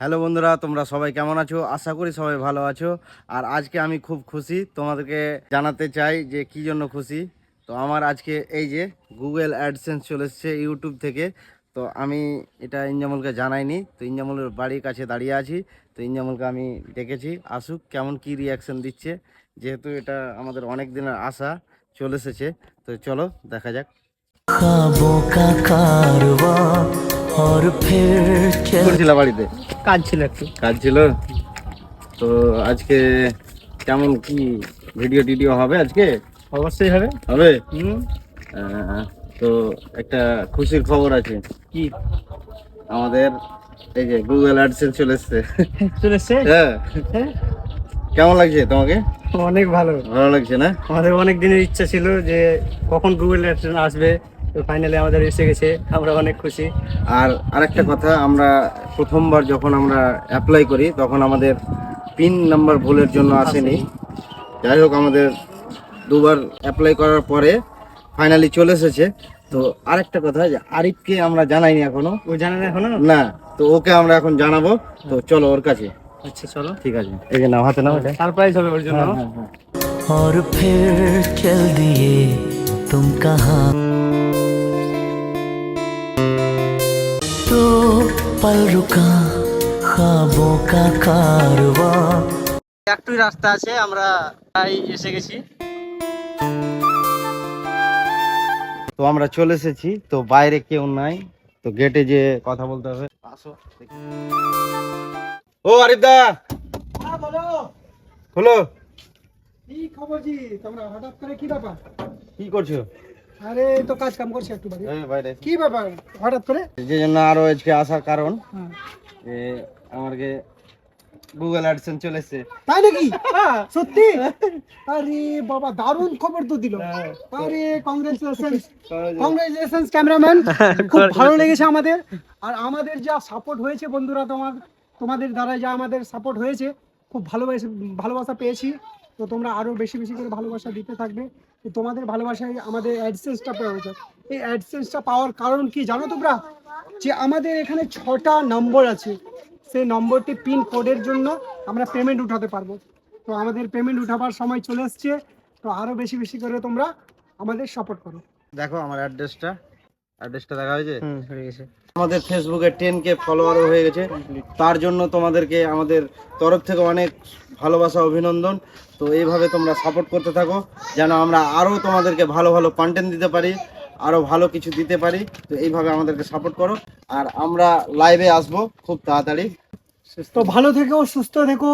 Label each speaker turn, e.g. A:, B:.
A: Hello বন্ধুরা তোমরা সবাই কেমন আছো? আশা করি সবাই ভালো আছো। আর আজকে আমি খুব খুশি তোমাদেরকে জানাতে চাই যে কি জন্য খুশি। তো আমার আজকে এই যে গুগল অ্যাডসেন্স চলে এসছে ইউটিউব থেকে। তো আমি এটা ইঞ্জামলকে জানাইনি তো ইঞ্জামলের বাড়ির কাছে দাঁড়িয়ে আছি। তো ইঞ্জামলকে আমি ডেকেছি আসুক কেমন কি রিয়াকশান দিচ্ছে। যেহেতু এটা আমাদের অনেক দিনের আশা চলে এসেছে। তো চলো দেখা যাক। বাড়িতে?
B: কাজ ছিল একটু।
A: কাজ ছিল? তো আজকে কেমন কি ভিডিও টিডিও হবে আজকে?
B: অবশ্যই হবে।
A: হবে?
B: হুম।
A: তো একটা খুশির খবর আছে।
B: কি?
A: আমাদের এই যে গুগল অ্যাডসেন্স চলে এসছে।
B: চলে এসছে?
A: হ্যাঁ।
B: হ্যাঁ,
A: কেমন লাগছে তোমাকে?
B: অনেক ভালো।
A: ভালো লাগছে না?
B: আমাদের অনেক দিনের ইচ্ছা ছিল যে কখন গুগল আসবে তো ফাইনালি আমাদের এসে গেছে আমরা অনেক খুশি।
A: আর আরেকটা কথা আমরা প্রথমবার যখন আমরা অ্যাপ্লাই করি তখন আমাদের পিন নাম্বার ভুলের জন্য আসেনি। যাই হোক আমাদের দুবার অ্যাপ্লাই করার পরে ফাইনালি চলে এসেছে। তো আরেকটা কথা যে আরিফকে আমরা জানাইনি এখনও।
B: ও জানে না এখনও?
A: না তো ওকে আমরা এখন জানাব। তো চলো ওর কাছে।
B: আচ্ছা চলো
A: ঠিক আছে এই যে নাও হাতে নাও এটা
B: সারপ্রাইজ হবে ওর জন্য
C: और फिर चल दिए तुम कहाँ तो पल रुका ख्वाबों का कारवां
B: একটুই রাস্তা আছে আমরা তাই এসে গেছি
A: তো আমরা চলে এসেছি তো বাইরে কেউ নাই তো গেটে যে কথা বলতে হবে আসো দেখি। ও আরিফ দা। হলো
D: কি খবর জি? তোমরা হঠাৎ করে কি ব্যাপার?
A: কি করছ?
D: আরে তো কাজ কাম করছি একটু বাড়ি।
A: এই বাইরে
D: কি ব্যাপার? হঠাৎ করে?
A: যে জন্য আরও আজকে আসার কারণ
D: হ্যাঁ।
A: যে আমাকে গুগল অ্যাডসেন্স চলে এসছে।
D: তাই নাকি? সত্যি? আরে বাবা দারুণ খবর তো দিল। আরে কংগ্রেচুলেশন কংগ্রেচুলেশন ক্যামেরাম্যান খুব ভালো লেগেছে আমাদের। আর আমাদের যা সাপোর্ট হয়েছে বন্ধুরা তোমার তোমাদের দ্বারা যা আমাদের সাপোর্ট হয়েছে, খুব ভালোবাসা ভালোবাসা পেয়েছি। তো তোমরা আরও বেশি বেশি করে ভালোবাসা দিতে থাকবে। তো তোমাদের ভালোবাসায় আমাদের অ্যাডসেন্সটা পাওয়া যায় এই অ্যাডসেন্সটা পাওয়ার কারণ কি জানো তোমরা? যে আমাদের এখানে ছটা নম্বর আছে। সেই নম্বরটি পিন কোডের জন্য আমরা পেমেন্ট উঠাতে পারব। তো আমাদের পেমেন্ট উঠাবার সময় চলে এসছে। তো আরও বেশি বেশি করে তোমরা আমাদের সাপোর্ট করো।
A: দেখো আমার অ্যাড্রেসটা অ্যাড্রেসটা দেখা হয়েছে?
B: হয়ে গেছে।
A: আমাদের ফেসবুকে টেন কে ফলোয়ারও হয়ে গেছে। তার জন্য তোমাদেরকে আমাদের তরফ থেকে অনেক ভালোবাসা অভিনন্দন। তো এইভাবে তোমরা সাপোর্ট করতে থাকো যেন আমরা আরও তোমাদেরকে ভালো ভালো কন্টেন্ট দিতে পারি আরও ভালো কিছু দিতে পারি। তো এইভাবে আমাদেরকে সাপোর্ট করো। আর আমরা লাইভে আসব খুব তাড়াতাড়ি।
D: তো ভালো থেকো সুস্থ থেকো।